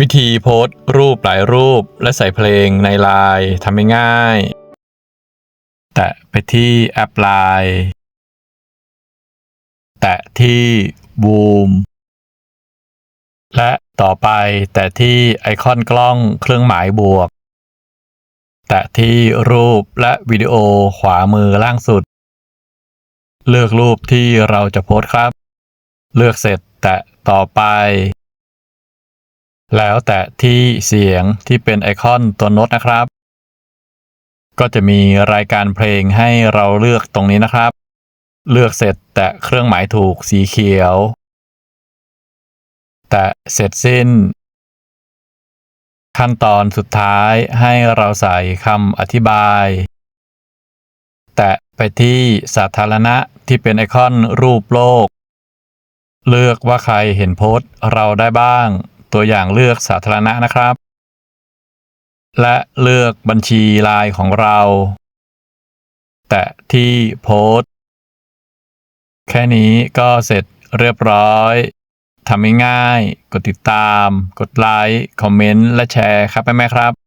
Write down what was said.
วิธีโพสต์รูปหลายรูปและใส่เพลงในไลน์ทำง่าย แตะไปที่แอปไลน์แตะที่บูมและต่อไปแตะที่ไอคอนกล้องเครื่องหมายบวก แตะที่รูปและวิดีโอขวามือล่างสุด เลือกรูปที่เราจะโพสต์ครับ เลือกเสร็จแตะต่อไป แล้วแตะที่เสียงที่เป็นไอคอนตัวโน้ตนะครับ ก็จะมีรายการเพลงให้เราเลือกตรงนี้นะครับ เลือกเสร็จแตะเครื่องหมายถูกสีเขียว แตะเสร็จสิ้น ขั้นตอนสุดท้ายให้เราใส่คำอธิบาย แตะไปที่สาธารณะที่เป็นไอคอนรูปโลก เลือกว่าใครเห็นโพสต์เราได้บ้าง ตัวอย่างเลือกสาธารณะนะครับ และเลือกบัญชีไลน์ของเรา แตะที่โพสต์แค่นี้ก็เสร็จเรียบร้อยทำง่ายๆกดติดตาม กดไลค์ คอมเมนต์ และแชร์ครับแม่ๆครับ